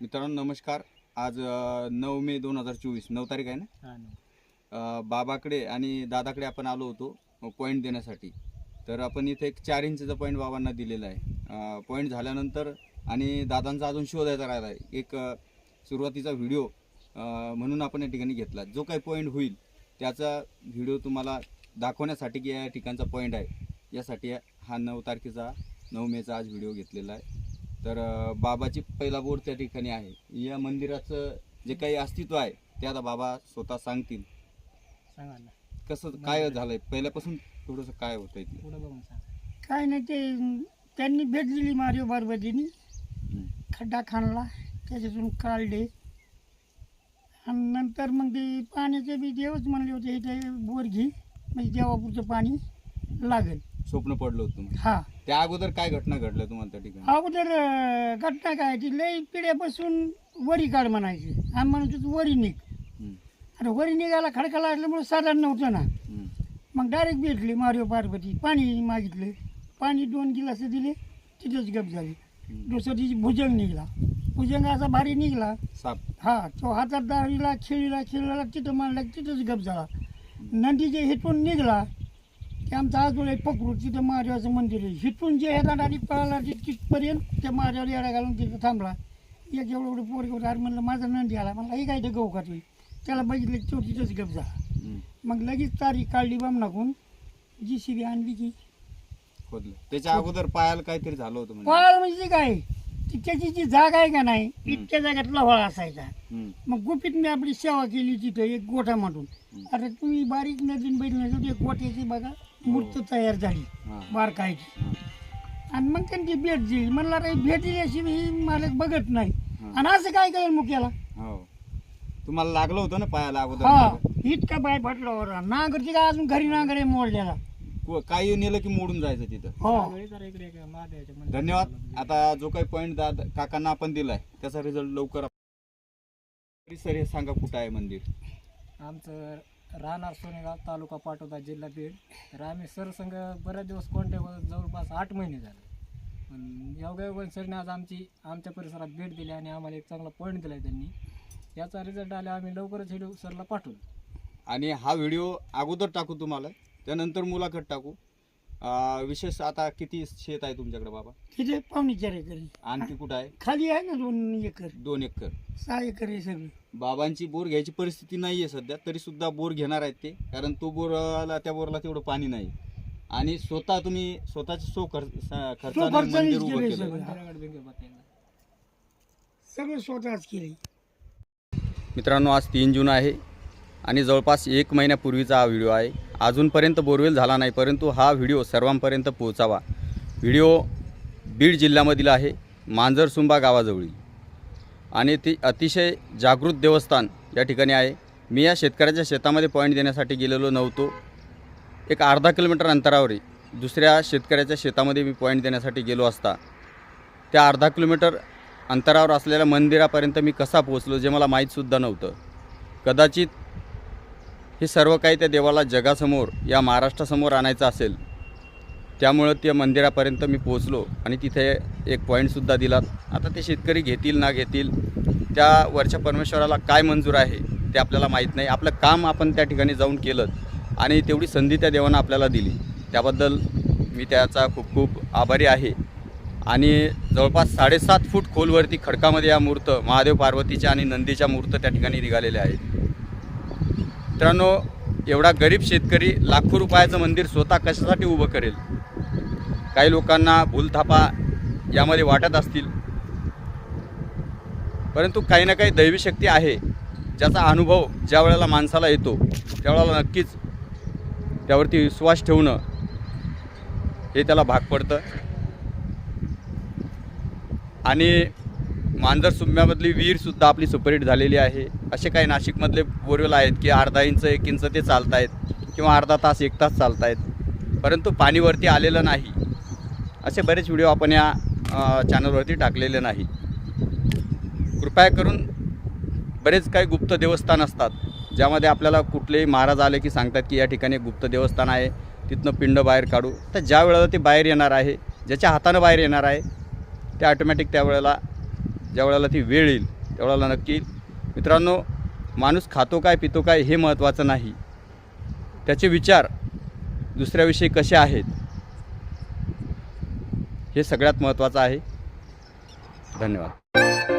मित्रांनो नमस्कार. आज नऊ मे दोन हजार चोवीस. नऊ तारीख आहे ना? बाबाकडे आणि दादाकडे आपण आलो होतो पॉईंट देण्यासाठी. तर आपण इथे एक चार इंचचा पॉईंट बाबांना दिलेला आहे. पॉईंट झाल्यानंतर आणि दादांचा अजून शोधायचा राहिला आहे. एक सुरुवातीचा व्हिडिओ म्हणून आपण या ठिकाणी घेतला. जो काही पॉईंट होईल त्याचा व्हिडिओ तुम्हाला दाखवण्यासाठी की या ठिकाणचा पॉईंट आहे. यासाठी हा नऊ तारखेचा नऊ मेचा आज व्हिडिओ घेतलेला आहे. तर बाबाची पहिला बोर्ड त्या ठिकाणी आहे. या मंदिराचं जे काही अस्तित्व आहे ते आता बाबा स्वतः सांगतील. सांगा ना. कसं काय झालंय? पहिल्यापासून थोडंसं काय ते? पुढे बघून सांगा. काय नाही ते त्यांनी भेट दिली मारिओ पार्वतीने. हम्म. खड्डा खाणला त्याच्यातून काढले. आणि नंतर मग ते पाण्याचे बी देवच म्हणले होते इथे बोर घे म्हणजे देवापुरतं पाणी लागेल. स्वप्न पडलं होतं तुम्हाला. हा. त्या अगोदर काय घटना घडल्या तुम्हाला त्या ठिकाणी? अगोदर अं, घटना काय ती लई पिढ्यापासून वरी काढ म्हणायची. आम्ही म्हणत होतो वरी निघ. हम्म. आणि वरी निघायला खडकाला असल्यामुळे साधारण नव्हतं ना. हम्म. मग डायरेक्ट भेटले मारिओ पार्वती. पाणी मागितले. पाणी दोन गिलास दिले. तिथंच गप झाली. हम्म. दुसऱ्या दिवशी भुजंग निघला. भुजंग असा भारी निघला. साप. हा तो हातात दाळीला खेळीला खेळला तिथं मारला की तिथंच गप झाला. नंदीचे हिटून निघला. की आमचा आजोळा पकडू तिथं महादेवाचं मंदिर आहे. हिटून जे ह्याला आणि पळाला ति- तिथपर्यंत त्या महादेवाला येडा घालून तिथं थांबला. एक एवढं एवढं पोरग होतं. अरे म्हणलं माझा नंदी आला. म्हणला हे काय ते गहू खातोय? त्याला बघितलं तो तिथंच गप झाला. मग लगेच तारीख काढली बामणाकून जी सी बी आणली की खोदलं. त्याच्या अगोदर पायाला काहीतरी झालं होतं म्हणजे. पळाल म्हणजे ते काय? ती त्याची जी जागा आहे का नाही इतक्या जागेत लवळा असायचा. हम्म. मग गुपित मी आपली सेवा केली तिथं एक गोठा हम्म. आता तुम्ही बारीक नदीन बैल नजर एक गोठ्याची बघा. मूर्त तयार झाली. बारकायची. आणि मग त्यांनी भेट दिली. म्हणला रे भेट दिल्याशिवाय ही मालक बघत नाही. आणि असं काय करेल मुख्याला हो. तुम्हाला लागलं होतं ना पायाला हा. अगोदर इतका पाय फाटल्यावर नांगरची का अजून घरी नांगर आहे मोडलेला? को- काही नेलं की मोडून जायचं तिथं? हो. धन्यवाद. आता जो काही पॉईंट दादा काकांना आपण दिलाय त्याचा रिझल्ट लवकर आप- सर हे सांगा कुठं आहे मंदिर? आमचं राहणार सोनेगाव तालुका पाटोदा जिल्हा बीड. तर आम्ही सरसंघ बऱ्याच दिवस कॉन्टॅक्ट जवळपास आठ महिने झाले. पण योगायोगाने सरने आज आमची आमच्या परिसरात भेट दिली आणि आम्हाला एक चांगला पॉईंट दिला त्यांनी. याचा रिझल्ट आला आम्ही लवकरच व्हिडिओ सरला पाठवलं आणि हा व्हिडिओ अगोदर टाकू तुम्हाला त्यानंतर मुलाखत टाकू. अं, विशेष आता किती शेत आहे तुमच्याकडे बाबा? तिथे पाहुणे चार एकर आहे. आणखी कुठं आहे? खाली आहे ना दोन एकर. दोन एकर. सहा एकर आहे सगळं. बाबांची बोर घ्यायची परिस्थिती नाही आहे सध्या तरी सुद्धा बोर घेणार आहेत ते कारण तो बोरला त्या बोरला तेवढं पाणी नाही. आणि स्वतः तुम्ही स्वतःचे सो खर्च खर्चाने खर्चानेच मंदिर उभं केलंय केलं सगळं. सगळं स्वतःच केले मित्रांनो आज तीन जून आहे. आणि जवळपास एक महिन्यापूर्वीचा हा व्हिडिओ आहे. अजूनपर्यंत बोरवेल झाला नाही परंतु हा व्हिडिओ सर्वांपर्यंत पोहोचावा. व्हिडिओ बीड जिल्ह्यामधील आहे मांजरसुंबा गावाजवळील. आणि ती अतिशय जागृत देवस्थान या ठिकाणी आहे. मी या शेतकऱ्याच्या शेतामध्ये पॉईंट देण्यासाठी गेलेलो नव्हतो. एक अर्धा किलोमीटर अंतरावर आहे दुसऱ्या शेतकऱ्याच्या शेतामध्ये मी पॉईंट देण्यासाठी गेलो असता. त्या अर्धा किलोमीटर अंतरावर असलेल्या मंदिरापर्यंत मी कसा पोहोचलो जे मला माहीतसुद्धा नव्हतं. कदाचित हे सर्व काही त्या देवाला जगासमोर या महाराष्ट्रासमोर आणायचं असेल त्यामुळं त्या मंदिरापर्यंत मी पोचलो आणि तिथे एक पॉईंटसुद्धा दिला. आता ते शेतकरी घेतील ना घेतील त्या वरच्या परमेश्वराला काय मंजूर आहे ते आपल्याला माहीत नाही. आपलं काम आपण त्या ठिकाणी जाऊन केलं आणि तेवढी संधी त्या देवानं आपल्याला दिली. त्याबद्दल मी त्याचा खूप खूप आभारी आहे. आणि जवळपास साडेसात फूट खोलवरती खडकामध्ये या मूर्त महादेव पार्वतीच्या आणि नंदीच्या मूर्त त्या ठिकाणी निघालेल्या आहेत. मित्रांनो एवढा गरीब शेतकरी लाखो रुपयाचं मंदिर स्वतः कशासाठी उभं करेल? काही लोकांना भूलथापा यामध्ये वाटत असतील. परंतु काही ना काही दैवी शक्ती आहे ज्याचा अनुभव ज्या वेळेला माणसाला येतो त्यावेळेला नक्कीच त्यावरती विश्वास ठेवणं हे त्याला भाग पडतं. आणि मांजर सुम्यामधली विहीरसुद्धा आपली सुपरहिट झालेली आहे. असे काही नाशिकमधले बोरवेल आहेत की अर्धा इंच एक इंच ते चालत आहेत किंवा अर्धा तास एक तास चालत आहेत परंतु पाणीवरती आलेलं नाही. असे बरेच व्हिडिओ आपण या चॅनलवरती टाकलेले नाही. कृपया करून बरेच काही गुप्त देवस्थान असतात ज्यामध्ये आपल्याला कुठलेही महाराज आले की सांगतात की या ठिकाणी गुप्त देवस्थान आहे तिथनं पिंड बाहेर काढू. तर ज्या वेळेला ते बाहेर येणार आहे ज्याच्या हातानं बाहेर येणार आहे ते ऑटोमॅटिक त्यावेळेला ज्या वेळेला ती वेळ येईल त्यावेळेला नक्की मित्रांनो माणूस खातो काय पितो काय हे महत्त्वाचं नाही. त्याचे विचार दुसऱ्याविषयी कसे आहेत हे सगळ्यात महत्त्वाचं आहे. धन्यवाद.